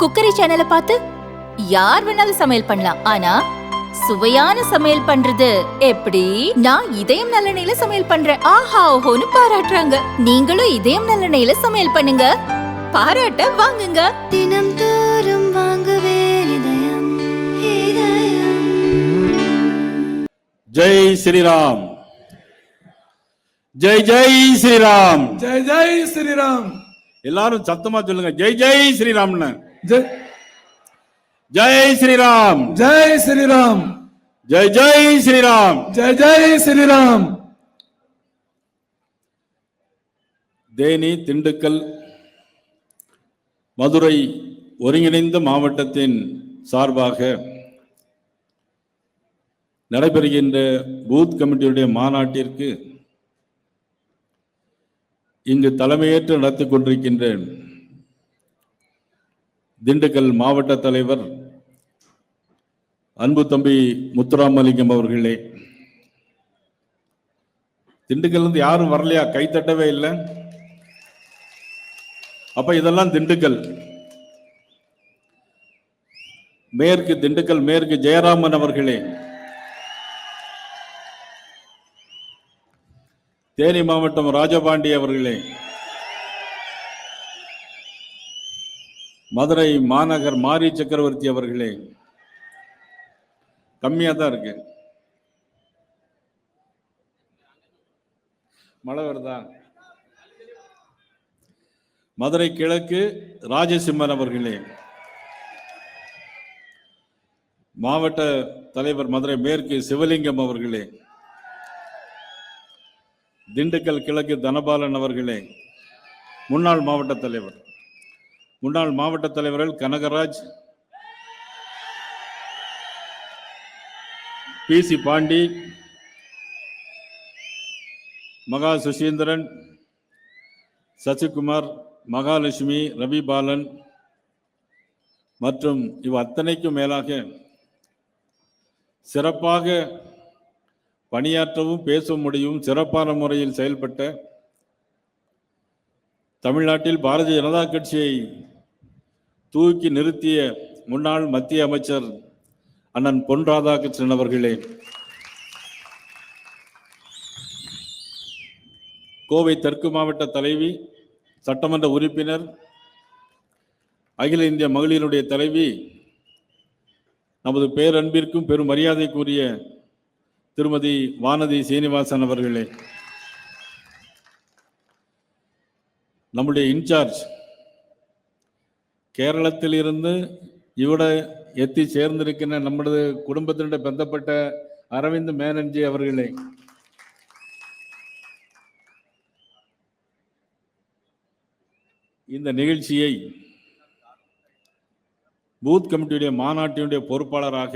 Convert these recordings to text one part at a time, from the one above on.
Cookery சேனலை பார்த்து யார் வேணாலும் சமையல் பண்ணலாம். ஆனா சுவையான சமையல் பண்றது எப்படி? நான் இதயம் நல்லெண்ணெயில சமையல் பண்றேன். ஆஹா ஓஹோன்னு பாராட்டுறாங்க. நீங்களும் இதயம் நல்லெண்ணெயில சமையல் பண்ணுங்க. பாராட்ட வாங்குங்க. தினம் தோறும் வாங்குவே இதயம் இதயம். ஜெய் ஸ்ரீராம். ஜெய் ஜெய் ஸ்ரீராம். ஜெய் ஜெய் ஸ்ரீராம். எல்லாரும் சத்தமா சொல்லுங்க. ஜெய் ஜெய் ஸ்ரீராம்னு. ஜெய் ஜெய் ஸ்ரீராம். ஜெய் ஸ்ரீராம். ஜெய் ஜெய் ஸ்ரீராம். ஜெய் ஜெய் ஸ்ரீராம். தேனி திண்டுக்கல் மதுரை ஒருங்கிணைந்த மாவட்டத்தின் சார்பாக நடைபெறுகின்ற பூத் கமிட்டியுடைய மாநாட்டிற்கு இங்கு தலைமையேற்று நடத்தி கொண்டிருக்கின்ற திண்டுக்கல் மாவட்ட தலைவர் அன்பு தம்பி முத்துராமலிங்கம் அவர்களே திண்டுக்கல் இருந்து யாரும் வரலையா? கைத்தட்டவே இல்லை. அப்ப இதெல்லாம் திண்டுக்கல். மேற்கு திண்டுக்கல் மேற்கு ஜெயராமன் அவர்களே. தேனி மாவட்டம் ராஜபாண்டி அவர்களே. மதுரை மாநகர் மாரி சக்கரவர்த்தி அவர்களே கம்மியா தான் இருக்கு. மழை வருதா? மதுரை கிழக்கு ராஜசிம்மன் அவர்களே மாவட்ட தலைவர் மதுரை மேற்கு சிவலிங்கம் அவர்களே திண்டுக்கல் கிழக்கு தனபாலன் அவர்களே முன்னாள் மாவட்ட தலைவர். முன்னாள் மாவட்ட தலைவர்கள் கனகராஜ் பி சி பாண்டி மகா சுசீந்திரன் சசிகுமார் மகாலட்சுமி ரவி பாலன் மற்றும் இவ் அத்தனைக்கும் மேலாக சிறப்பாக பணியாற்றவும் பேச முடியும். சிறப்பான முறையில் செயல்பட்ட தமிழ்நாட்டில் பாரதிய ஜனதா கட்சியை தூக்கி நிறுத்திய முன்னாள் மத்திய அமைச்சர் அண்ணன் பொன் ராதாகிருஷ்ணன் அவர்களே. கோவை தெற்கு மாவட்ட தலைவி சட்டமன்ற உறுப்பினர் அகில இந்திய மகளிருடைய தலைவி நமது பேரன்பிற்கும் பெரும் மரியாதைக்குரிய திருமதி வானதி சீனிவாசன் அவர்களே. நம்முடைய இன்சார்ஜ் கேரளத்தில் இருந்து இவிட எத்தி சேர்ந்திருக்கின்ற நம்மளது குடும்பத்தினுடைய பந்தப்பட்ட அரவிந்த் மேனன்ஜி அவர்களே. இந்த நிகழ்ச்சியை பூத் கமிட்டியுடைய மாநாட்டினுடைய பொறுப்பாளராக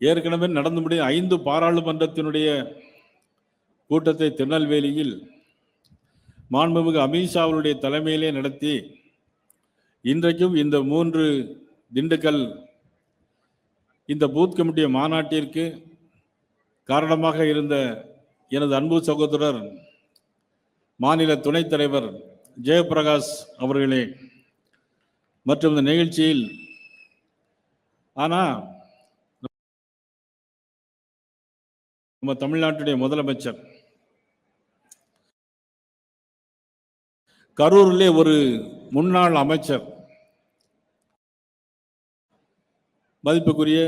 ஏற்கனவே நடந்து முடிய ஐந்து பாராளுமன்றத்தினுடைய கூட்டத்தை திருநெல்வேலியில் மாண்புமிகு அமித்ஷா அவருடைய தலைமையிலே நடத்தி இன்றைக்கும் இந்த மூன்று திண்டுக்கல் இந்த பூத் கமிட்டி மாநாட்டிற்கு காரணமாக இருந்த எனது அன்பு சகோதரர் மாநில துணைத் தலைவர் ஜெயபிரகாஷ் அவர்களே மற்றும் இந்த நிகழ்ச்சியில் ஆனால் நம்ம தமிழ்நாட்டுடைய முதலமைச்சர் கரூரிலே ஒரு முன்னாள் அமைச்சர் மதிப்புக்குரிய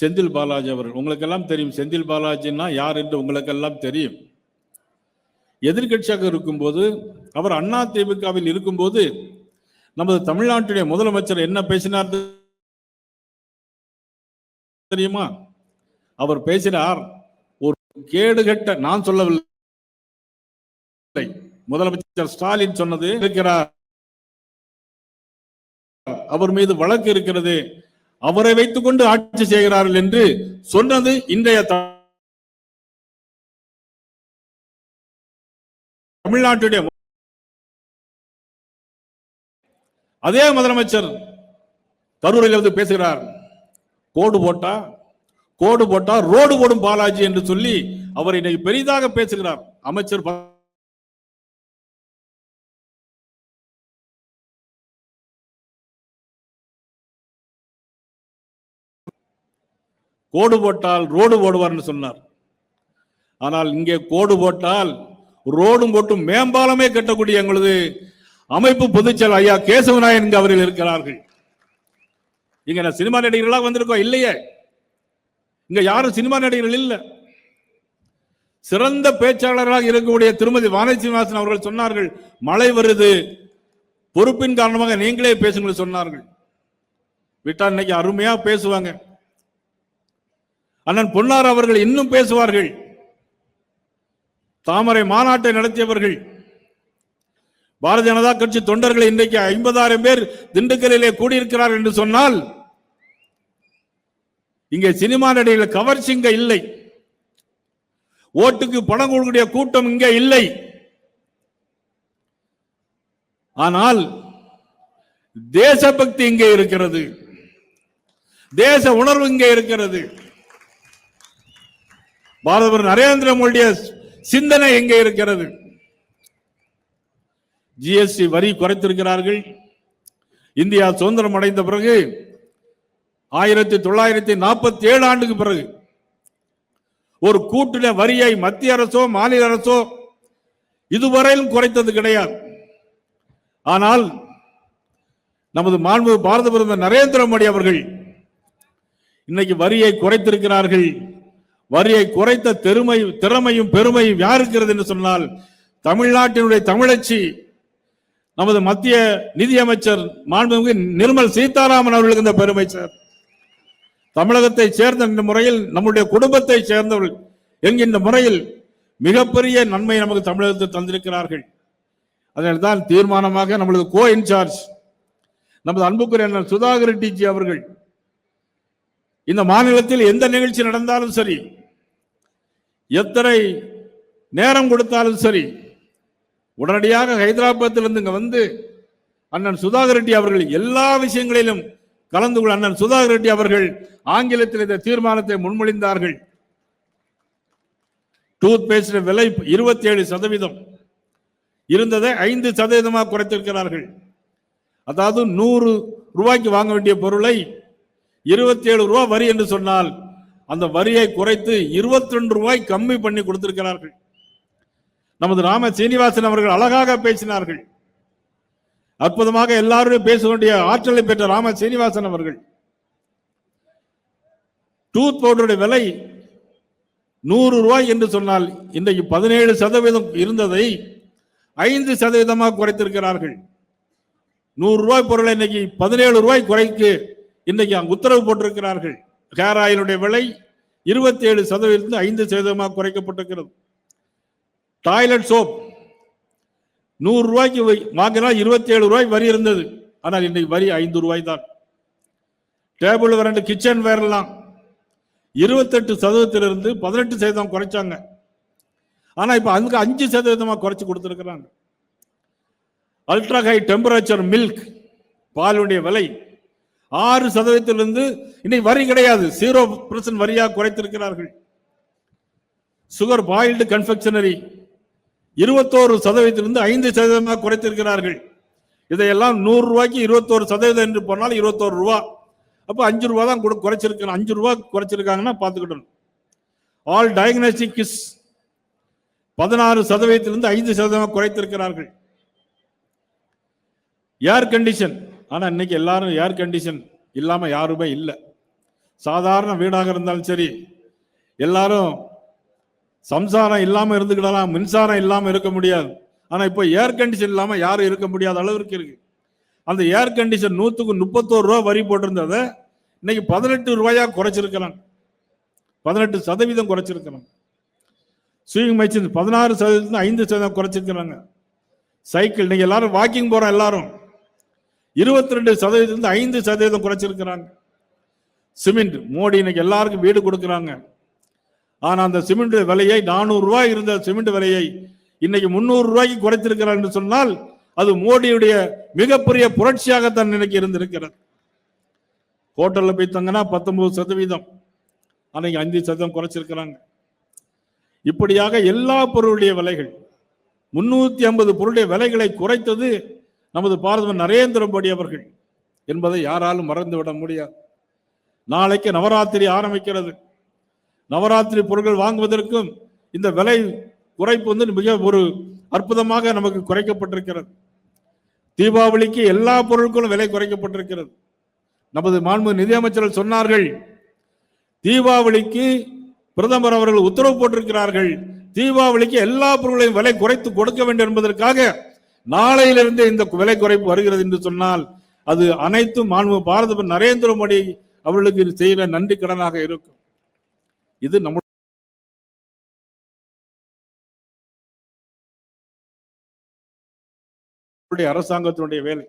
செந்தில் பாலாஜி அவர்கள். உங்களுக்கெல்லாம் தெரியும். செந்தில் பாலாஜின்னா யார் என்று உங்களுக்கெல்லாம் தெரியும். எதிர்க்கட்சியாக இருக்கும்போது அவர் அண்ணா திமுகவில் இருக்கும்போது நமது தமிழ்நாட்டுடைய முதலமைச்சர் என்ன பேசினார் தெரியுமா? அவர் பேசினார் ஒரு கேடுகட்ட நான் சொல்லவில்லை. முதலமைச்சர் ஸ்டாலின் சொன்னது இருக்கிறார். அவர் மீது வழக்கு இருக்கிறது. அவரை வைத்துக் கொண்டு ஆட்சி செய்கிறார்கள் என்று சொன்னது இன்றைய தமிழ்நாட்டுடைய அதே முதலமைச்சர் கரூரில் வந்து பேசுகிறார். கோடு போட்டா கோடு போட்டா ரோடு போடும் பாலாஜி என்று சொல்லி அவர் இன்னைக்கு பெரிதாக பேசுகிறார். அமைச்சர் கோடு போட்டால் ரோடு போடுவார்னு சொன்னார். ஆனால் இங்கே கோடு போட்டால் ரோடும் போட்டு மேம்பாலமே கட்டக்கூடிய எங்களது அமைப்பு பொதுச்செயல் ஐயா கேசவநாயன் இங்கு அவர்கள் இருக்கிறார்கள். இங்க நான் சினிமா நடிகர்களாக வந்திருக்கோம் இல்லையே? இங்க யாரும் சினிமா நடிகர்கள் இல்ல. சிறந்த பேச்சாளராக இருக்கக்கூடிய திருமதி வானதி சீனிவாசன் அவர்கள் சொன்னார்கள் மழை வருது. பொறுப்பின் காரணமாக நீங்களே பேசுங்கள் சொன்னார்கள். விட்டா இன்னைக்கு அருமையா பேசுவாங்க. அண்ணன் பொன்னார் அவர்கள் இன்னும் பேசுவார்கள். தாமரை மாநாட்டை நடத்தியவர்கள். பாரதிய ஜனதா கட்சி தொண்டர்கள் இன்றைக்கு ஐம்பதாயிரம் பேர் திண்டுக்கல்லிலே கூடியிருக்கிறார் என்று சொன்னால் இங்கே சினிமா நடிகர்கள் கவர்ச்சி இங்க இல்லை. ஓட்டுக்கு பணம் கொடுக்கக்கூடிய கூட்டம் இங்கே இல்லை. ஆனால் தேசபக்தி இங்கே இருக்கிறது. தேச உணர்வு இங்கே இருக்கிறது. பாரதவர் நரேந்திர மோடிய சிந்தனை எங்கே இருக்கிறது? ஜிஎஸ்டி வரி குறைத்திருக்கிறார்கள். இந்தியா சுதந்திரம் அடைந்த பிறகு ஆயிரத்தி தொள்ளாயிரத்தி நாற்பத்தி ஏழு ஆண்டுக்கு பிறகு ஒரு கூட்டுன வரியை மத்திய அரசோ மாநில அரசோ இதுவரையிலும் குறைத்தது கிடையாது. ஆனால் நமது மாண்பு பாரத பிரதமர் நரேந்திர மோடி அவர்கள் இன்னைக்கு வரியை குறைத்திருக்கிறார்கள். வரியை குறைத்த தெருமை திறமையும் பெருமையும் யாருக்கிறது என்று சொன்னால் தமிழ்நாட்டினுடைய தமிழச்சி நமது மத்திய நிதியமைச்சர் மாண்புமிகு நிர்மல் சீதாராமன் அவர்களுக்கு இந்த பெருமை சார். தமிழகத்தை சேர்ந்த இந்த முறையில் நம்முடைய குடும்பத்தை சேர்ந்தவர்கள் என்கின்ற முறையில் மிகப்பெரிய நன்மை நமக்கு தமிழகத்தில் தந்திருக்கிறார்கள். அதனால் தான் தீர்மானமாக நம்மளது கோ இன்சார்ஜ் நமது அன்புக்குரிய சுதாகர் டிஜி அவர்கள் இந்த மாநிலத்தில் எந்த நிகழ்ச்சி நடந்தாலும் சரி எத்தனை நேரம் கொடுத்தாலும் சரி உடனடியாக ஹைதராபாத்திலிருந்து இங்கே வந்து அண்ணன் சுதாகர் ரெட்டி அவர்கள் எல்லா விஷயங்களிலும் கலந்து கொள்ள அண்ணன் சுதாகர் ரெட்டி அவர்கள் ஆங்கிலத்தில் இந்த தீர்மானத்தை முன்மொழிந்தார்கள். டூத் பேஸ்ட் விலை இருபத்தி ஏழு சதவீதம். இருந்ததை ஐந்து சதவீதமாக குறைத்திருக்கிறார்கள். அதாவது நூறு ரூபாய்க்கு வாங்க வேண்டிய பொருளை இருபத்தி ஏழு ரூபா வரி என்று சொன்னால் அந்த வரியை குறைத்து இருபத்தி ரெண்டு ரூபாய் கம்மி பண்ணி கொடுத்திருக்கிறார்கள். நமது ராம சீனிவாசன் அவர்கள் அழகாக பேசினார்கள். அற்புதமாக எல்லாரும் பேச வேண்டிய ஆற்றலை பெற்ற ராம சீனிவாசன் அவர்கள். டூத் பவுடருடைய விலை நூறு ரூபாய் என்று சொன்னால் இன்றைக்கு பதினேழு சதவீதம் இருந்ததை ஐந்து சதவீதமாக குறைத்திருக்கிறார்கள். நூறு ரூபாய் பொருளை இன்னைக்கு பதினேழு ரூபாய் குறைக்கு இன்னைக்கு அங்கு உத்தரவு போட்டிருக்கிறார்கள். ஹேர் ஆயிலுடைய விலை இருபத்தி ஏழு சதவீதத்தில் ஐந்து சதவீதமாக குறைக்கப்பட்டிருக்கிறது. டாய்லெட் சோப் நூறு ரூபாய்க்கு வை- வாங்கினால் இருபத்தி ஏழு ரூபாய் வரி இருந்தது. ஆனால் இன்னைக்கு வரி ஐந்து ரூபாய் தான். டேபிள் வேற கிச்சன் வேறெல்லாம் இருபத்தெட்டு சதவீதத்திலிருந்து பதினெட்டு சதவீதம் குறைச்சாங்க. ஆனால் இப்போ அதுக்கு அஞ்சு சதவீதமாக குறைச்சி கொடுத்துருக்குறாங்க. அல்ட்ரா ஹை டெம்பரேச்சர் மில்க் பாலுடைய விலை ஆறு சதவீதத்திலிருந்து இன்னைக்கு வரி கிடையாது. ஜீரோ பர்சன்ட் வரியாக குறைத்திருக்கிறார்கள். சுகர் பாயில்டு கன்ஃபெக்ஷனரி இருபத்தோரு சதவீதத்திலிருந்து ஐந்து சதவீதமாக குறைத்திருக்கிறார்கள். இதையெல்லாம் நூறு ரூபாய்க்கு இருபத்தோரு சதவீதம் என்று போனால் இருபத்தோரு ரூபா. அப்போ அஞ்சு ரூபா தான் கூட குறைச்சிருக்கணும் அஞ்சு ரூபா குறைச்சிருக்காங்கன்னா பார்த்துக்கிட்டணும் ஆல் டயக்னோஸ்டிக் கிஸ் பதினாறு சதவீதத்திலிருந்து ஐந்து சதவீதமாக குறைத்திருக்கிறார்கள். ஏர் கண்டிஷன் ஆனால் இன்னைக்கு எல்லாரும் ஏர் கண்டிஷன் இல்லாமல் யாருமே இல்லை. சாதாரண வீடாக இருந்தாலும் சரி எல்லாரும் சம்சாரம் இல்லாமல் இருந்துக்கிடலாம் மின்சாரம் இல்லாமல் இருக்க முடியாது. ஆனால் இப்போ ஏர் கண்டிஷன் இல்லாமல் யாரும் இருக்க முடியாத அளவிற்கு இருக்கு. அந்த ஏர் கண்டிஷன் நூற்றுக்கு முப்பத்தோரு ரூபா வரி போட்டிருந்ததை இன்னைக்கு பதினெட்டு ரூபாயா குறைச்சிருக்கிறாங்க பதினெட்டு சதவீதம் குறைச்சிருக்கிறாங்க ஸ்விங் மெஷின் பதினாறு சதவீதம் ஐந்து சதவீதம் குறைச்சிருக்கிறாங்க. சைக்கிள் நீங்கள் எல்லாரும் வாக்கிங் போகிறோம் எல்லாரும். இருபத்தி ரெண்டு சதவீதம் ஐந்து சதவீதம் குறைச்சிருக்கிறாங்க. சிமெண்ட் மோடி இன்னைக்கு எல்லாருக்கும் வீடு கொடுக்குறாங்க. ஆனா அந்த சிமெண்ட் விலையை நானூறு ரூபாய் இருந்த சிமெண்ட் விலையை இன்னைக்கு முன்னூறு ரூபாய்க்கு குறைத்திருக்கிறார் என்று சொன்னால் அது மோடியுடைய மிகப்பெரிய புரட்சியாகத்தான் இன்னைக்கு இருந்திருக்கிறது. ஹோட்டலில் போய் தங்கினா பத்தொன்பது சதவீதம். அன்னைக்கு அஞ்சு சதவீதம் குறைச்சிருக்கிறாங்க. இப்படியாக எல்லா பொருளுடைய விலைகள் முன்னூத்தி ஐம்பது பொருளுடைய விலைகளை குறைத்தது நமது பாரதம் நரேந்திர மோடி அவர்கள் என்பதை யாராலும் மறந்துவிட முடியாது. நாளைக்கு நவராத்திரி ஆரம்பிக்கிறது. நவராத்திரி பொருட்கள் வாங்குவதற்கும் இந்த விலை குறைப்பு வந்து மிக ஒரு அற்புதமாக நமக்கு குறைக்கப்பட்டிருக்கிறது. தீபாவளிக்கு எல்லா பொருட்களும் விலை குறைக்கப்பட்டிருக்கிறது. நமது மாண்பு நிதியமைச்சர்கள் சொன்னார்கள் தீபாவளிக்கு பிரதமர் அவர்கள் உத்தரவு போட்டிருக்கிறார்கள் தீபாவளிக்கு எல்லா பொருட்களையும் விலை குறைத்து கொடுக்க வேண்டும் என்பதற்காக நாளையிலிருந்து இந்த விலை குறைப்பு வருகிறது என்று சொன்னால் அது அனைத்து மாண்பு பாரத நரேந்திர மோடி அவர்களுக்கு செய்கிற நன்றி கடனாக இருக்கும். இது நம்ம அரசாங்கத்தினுடைய வேலை.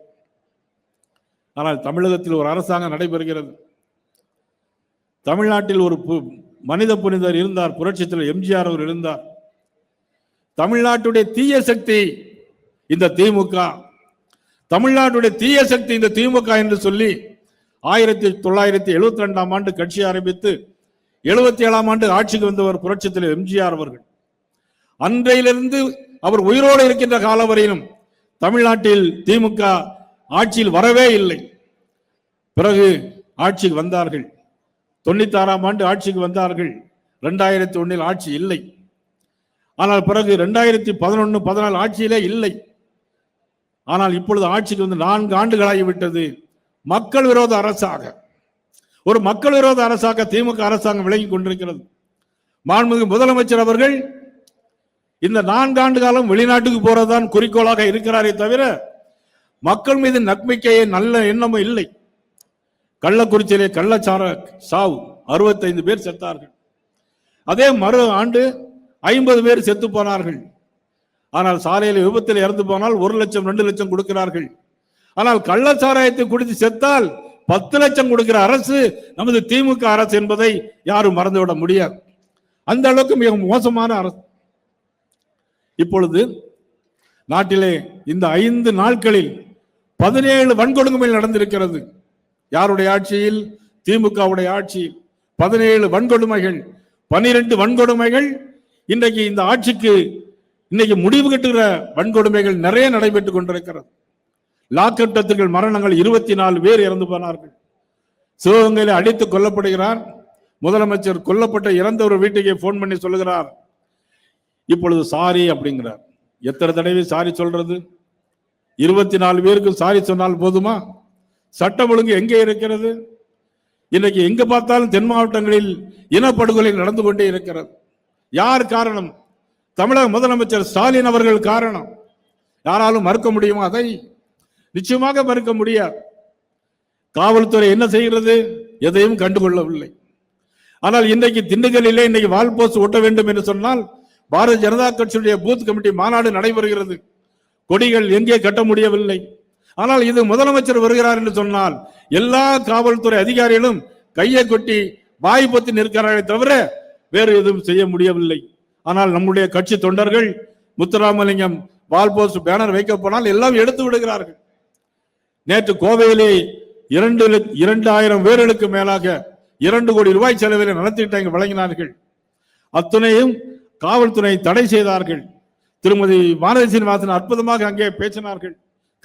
ஆனால் தமிழகத்தில் ஒரு அரசாங்கம் நடைபெறுகிறது. தமிழ்நாட்டில் ஒரு பு- மனித புனிதர் இருந்தார் புரட்சித்தலைவர் எம்ஜிஆர் அவர் இருந்தார். தமிழ்நாட்டுடைய தீய சக்தி இந்த திமுக தமிழ்நாட்டுடைய தீய சக்தி இந்த திமுக என்று சொல்லி ஆயிரத்தி தொள்ளாயிரத்தி எழுபத்தி ரெண்டாம் ஆண்டு கட்சி ஆரம்பித்து எழுபத்தி ஏழாம் ஆண்டு ஆட்சிக்கு வந்தவர் புரட்சித்தில் எம்ஜிஆர் அவர்கள். அன்றையிலிருந்து அவர் உயிரோடு இருக்கின்ற காலம் வரையிலும் தமிழ்நாட்டில் திமுக ஆட்சியில் வரவே இல்லை. பிறகு ஆட்சிக்கு வந்தார்கள். தொண்ணூத்தாறாம் ஆண்டு ஆட்சிக்கு வந்தார்கள். ரெண்டாயிரத்தி ஒன்னில் ஆட்சி இல்லை. ஆனால் பிறகு ரெண்டாயிரத்தி பதினொன்று பதினாலு ஆட்சியிலே இல்லை. ஆனால் இப்பொழுது ஆட்சிக்கு வந்து நான்கு ஆண்டுகளாகிவிட்டது. மக்கள் விரோத அரசாக. ஒரு மக்கள் விரோத அரசாக திமுக அரசாங்கம் விளங்கி கொண்டிருக்கிறது. மாண்புமிகு முதலமைச்சர் அவர்கள் இந்த நான்காண்டு காலம் வெளிநாட்டுக்கு போறதுதான் குறிக்கோளாக இருக்கிறாரே தவிர மக்கள் மீது நம்பிக்கையே நல்ல எண்ணமும் இல்லை. கள்ளக்குறிச்சியிலே கள்ளச்சார சாவு அறுபத்தைந்து பேர் செத்தார்கள். அதே மறு ஆண்டு ஐம்பது பேர் செத்து போனார்கள். ஆனால் சாலையில் விபத்தில் இறந்து போனால் ஒரு லட்சம் ரெண்டு லட்சம் கொடுக்கிறார்கள். ஆனால் கள்ளச்சாராயத்தை குடித்து செத்தால் பத்து லட்சம் கொடுக்கிற அரசு நமது திமுக அரசு என்பதை யாரும் மறந்துவிட முடியாது. அந்த அளவுக்கு மிக மோசமான அரசு. இப்பொழுது நாட்டிலே இந்த ஐந்து நாட்களில் பதினேழு வன்கொடுமைகள் நடந்திருக்கிறது. யாருடைய ஆட்சியில்? திமுகவுடைய ஆட்சியில். பதினேழு வன்கொடுமைகள் பனிரெண்டு வன்கொடுமைகள். இன்றைக்கு இந்த ஆட்சிக்கு இன்னைக்கு முடிவு கட்டுகிற வன்கொடுமைகள் நிறைய நடைபெற்றுக் கொண்டிருக்கிறது. லாக்கட்டத்துகள் மரணங்கள் இருபத்தி நாலு பேர் இறந்து போனார்கள். சிவகங்கையில் அடித்து கொல்லப்படுகிறார். முதலமைச்சர் கொல்லப்பட்ட இறந்த ஒரு வீட்டுக்கு போன் பண்ணி சொல்லுகிறார். இப்பொழுது சாரி அப்படிங்கிறார். எத்தனை தடவை சாரி சொல்றது? இருபத்தி நாலு பேருக்கு சாரி சொன்னால் போதுமா? சட்டம் ஒழுங்கு எங்கே இருக்கிறது? இன்னைக்கு எங்க பார்த்தாலும் தென் மாவட்டங்களில் இனப்படுகொலை நடந்து கொண்டே இருக்கிறது. யார் காரணம்? தமிழக முதலமைச்சர் ஸ்டாலின் அவர்கள் காரணம். யாராலும் மறுக்க முடியுமா அதை? நிச்சயமாக மறுக்க முடியாது. காவல்துறை என்ன செய்கிறது? எதையும் கண்டுகொள்ளவில்லை. ஆனால் இன்றைக்கு திண்டுக்கல்லிலே இன்னைக்கு வால் போஸ்ட் ஒட்ட வேண்டும் என்று சொன்னால் பாரதிய ஜனதா கட்சியுடைய பூத் கமிட்டி மாநாடு நடைபெறுகிறது. கொடிகள் எங்கே கட்ட முடியவில்லை. ஆனால் இது முதலமைச்சர் வருகிறார் என்று சொன்னால் எல்லா காவல்துறை அதிகாரிகளும் கையை கொட்டி வாய் பொத்தி நிற்கிறார்களே தவிர வேறு எதுவும் செய்ய முடியவில்லை. ஆனால் நம்முடைய கட்சி தொண்டர்கள் முத்துராமலிங்கம் வால் போஸ்ட் பேனர் வைக்க போனால் எல்லாம் எடுத்து விடுகிறார்கள். நேற்று கோவையிலே இரண்டு இரண்டாயிரம் பேர்களுக்கு மேலாக இரண்டு கோடி ரூபாய் செலவில் நலத்திட்டங்கள் வழங்கினார்கள். அத்துணையும் காவல்துறை தடை செய்தார்கள். திருமதி பாரதி சீனிவாசன் அற்புதமாக அங்கே பேசினார்கள்.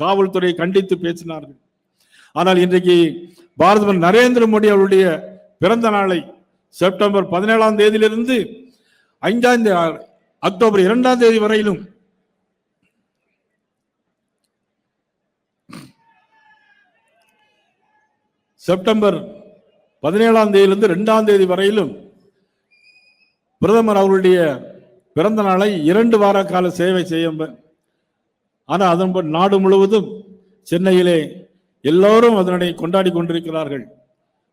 காவல்துறை கண்டித்து பேசினார்கள். ஆனால் இன்றைக்கு பாரதமன் நரேந்திர மோடி அவருடைய பிறந்த நாளை செப்டம்பர் பதினேழாம் தேதியிலிருந்து ஐந்தாம் தேதி அக்டோபர் இரண்டாம் தேதி வரையிலும் செப்டம்பர் பதினேழாம் தேதியிலிருந்து ரெண்டாம் தேதி வரையிலும் பிரதமர் அவருடைய பிறந்த நாளை இரண்டு வார கால சேவை செய்ய ஆனால் அதன் நாடு முழுவதும் சென்னையிலே எல்லோரும் அதனை கொண்டாடி கொண்டிருக்கிறார்கள்.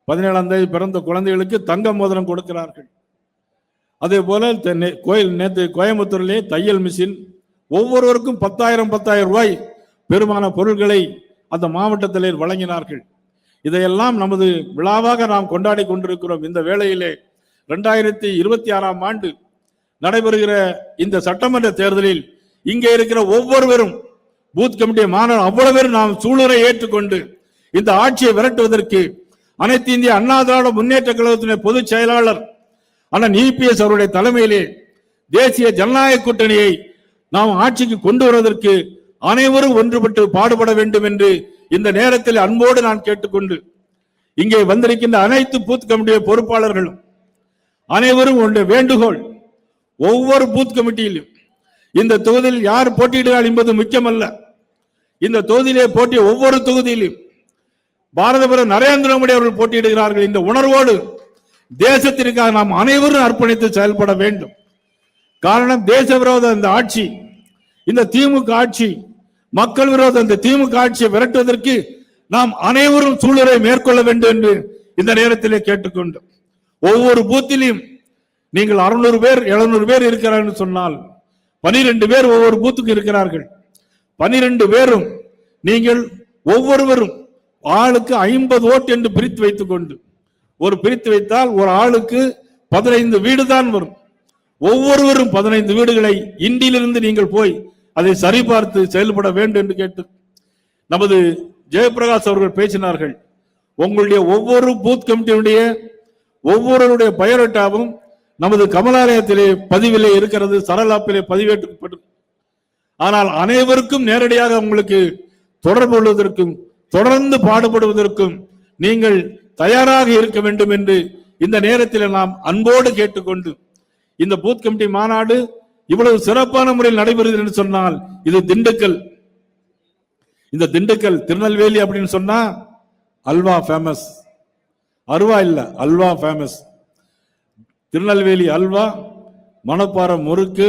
பதினேழாம் தேதி பிறந்த குழந்தைகளுக்கு தங்க மோதிரம் கொடுக்கிறார்கள். அதே போல கோயில் நேற்று கோயம்புத்தூர்லேயே தையல் மிஷின் ஒவ்வொருவருக்கும் பத்தாயிரம் பத்தாயிரம் ரூபாய் பெருமான பொருட்களை அந்த மாவட்டத்திலே வழங்கினார்கள். இதையெல்லாம் நமது விழாவாக நாம் கொண்டாடி கொண்டிருக்கிறோம். இந்த வேளையிலே ரெண்டாயிரத்தி இருபத்தி ஆறாம் ஆண்டு நடைபெறுகிற இந்த சட்டமன்ற தேர்தலில் இங்கே இருக்கிற ஒவ்வொருவரும் பூத் கமிட்டி மாநாடு அவ்வளவு பேரும் நாம் சூழலை ஏற்றுக்கொண்டு இந்த ஆட்சியை விரட்டுவதற்கு அனைத்து இந்திய அண்ணா திராவிட முன்னேற்ற கழகத்தினுடைய பொதுச் செயலாளர் ஆனால் இபிஎஸ் அவருடைய தலைமையிலே தேசிய ஜனநாயக கூட்டணியை நாம் ஆட்சிக்கு கொண்டு வருவதற்கு அனைவரும் ஒன்றுபட்டு பாடுபட வேண்டும் என்று இந்த நேரத்தில் அன்போடு நான் கேட்டுக்கொண்டு இங்கே வந்திருக்கின்ற அனைத்து பூத் கமிட்டிய பொறுப்பாளர்களும் அனைவரும் ஒன்று வேண்டுகோள் ஒவ்வொரு பூத் கமிட்டியிலும் இந்த தொகுதியில் யார் போட்டியிடுகிறார் என்பது முக்கியமல்ல. இந்த தொகுதியிலே போட்டிய ஒவ்வொரு தொகுதியிலும் பாரத பிரதமர் நரேந்திர மோடி அவர்கள் போட்டியிடுகிறார்கள் இந்த உணர்வோடு தேசத்திற்காக நாம் அனைவரும் அர்ப்பணித்து செயல்பட வேண்டும். காரணம் தேச விரோத இந்த ஆட்சி இந்த திமுக ஆட்சி மக்கள் விரோத இந்த திமுக ஆட்சியை விரட்டுவதற்கு நாம் அனைவரும் சூழலை மேற்கொள்ள வேண்டும் என்று இந்த நேரத்திலே கேட்டுக்கொண்டோம். ஒவ்வொரு பூத்திலும் நீங்கள் அறுநூறு பேர் எழுநூறு பேர் இருக்கிறார்கள் சொன்னால் பனிரெண்டு பேர் ஒவ்வொரு பூத்துக்கு இருக்கிறார்கள். பனிரெண்டு பேரும் நீங்கள் ஒவ்வொருவரும் ஆளுக்கு ஐம்பது ஓட்டு என்று பிரித்து வைத்துக் கொண்டு ஒரு பிரித்து வைத்தால் ஒரு ஆளுக்கு பதினைந்து வீடு தான் வரும். ஒவ்வொருவரும் பதினைந்து வீடுகளை இந்தியிலிருந்து நீங்கள் போய் அதை சரிபார்த்து செயல்பட வேண்டும் என்று கேட்டு நமது ஜெயபிரகாஷ் அவர்கள் பேசினார்கள். உங்களுடைய ஒவ்வொரு பூத் கமிட்டியுடைய ஒவ்வொருவருடைய பயோடேட்டாவும் நமது கமலாலயத்திலே பதிவிலே இருக்கிறது சரலாப்பிலே பதிவேற்றப்படும். ஆனால் அனைவருக்கும் நேரடியாக உங்களுக்கு தொடர்பு கொள்வதற்கும் தொடர்ந்து பாடுபடுவதற்கும் நீங்கள் தயாராக இருக்க வேண்டும் என்று இந்த நேரத்தில் நாம் அன்போடு கேட்டுக்கொண்டு இந்த பூத் கமிட்டி மாநாடு இவ்வளவு சிறப்பான முறையில் நடைபெறுகிறது என்று சொன்னால் இது திண்டுக்கல். இந்த திண்டுக்கல் திருநெல்வேலி அப்படின்னு சொன்னா அல்வா ஃபேமஸ் அருவா இல்ல அல்வா ஃபேமஸ் திருநெல்வேலி அல்வா மணப்பாறை முறுக்கு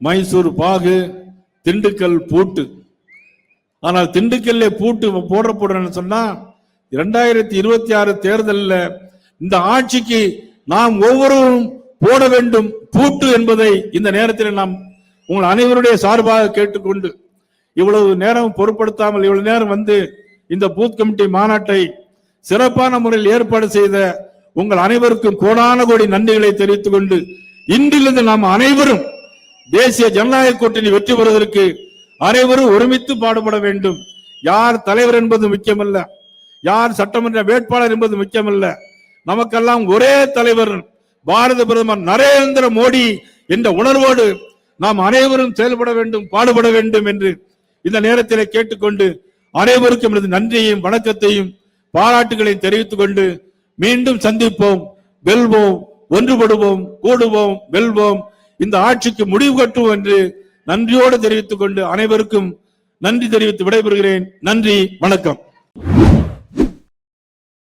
மைசூர் பாகு திண்டுக்கல் பூட்டு. ஆனால் திண்டுக்கல்ல பூட்டு போடுற போடுறேன்னு சொன்னா இரண்டாயிரத்தி இருபத்தி ஆறு தேர்தலில் இந்த ஆட்சிக்கு நாம் ஒவ்வொருவரும் போட வேண்டும் பூட்டு என்பதை இந்த நேரத்தில் நாம் உங்கள் அனைவருடைய சார்பாக கேட்டுக்கொண்டு இவ்வளவு நேரம் பொருட்படுத்தாமல் இவ்வளவு நேரம் வந்து இந்த பூத் கமிட்டி மாநாட்டை சிறப்பான முறையில் ஏற்பாடு செய்த உங்கள் அனைவருக்கும் கோடான கோடி நன்றிகளை தெரிவித்துக் கொண்டு இன்றிலிருந்து நாம் அனைவரும் தேசிய ஜனநாயக கூட்டணி வெற்றி பெறுவதற்கு அனைவரும் ஒருமித்து பாடுபட வேண்டும். யார் தலைவர் என்பது முக்கியமல்ல. யார் சட்டமன்ற வேட்பாளர் என்பது முக்கியமல்ல. நமக்கெல்லாம் ஒரே தலைவர் பாரத பிரதமர் நரேந்திர மோடி என்ற உணர்வோடு நாம் அனைவரும் செயல்பட வேண்டும் பாடுபட வேண்டும் என்று இந்த நேரத்திலே கேட்டுக்கொண்டு அனைவருக்கும் எனது நன்றியையும் வணக்கத்தையும் பாராட்டுகளையும் தெரிவித்துக் கொண்டு மீண்டும் சந்திப்போம் வெல்வோம் ஒன்றுபடுவோம் கூடுவோம் வெல்வோம். இந்த ஆட்சிக்கு முடிவு கட்டுவோம் என்று நன்றியோடு தெரிவித்துக் கொண்டு அனைவருக்கும் நன்றி தெரிவித்து விடைபெறுகிறேன். நன்றி வணக்கம்.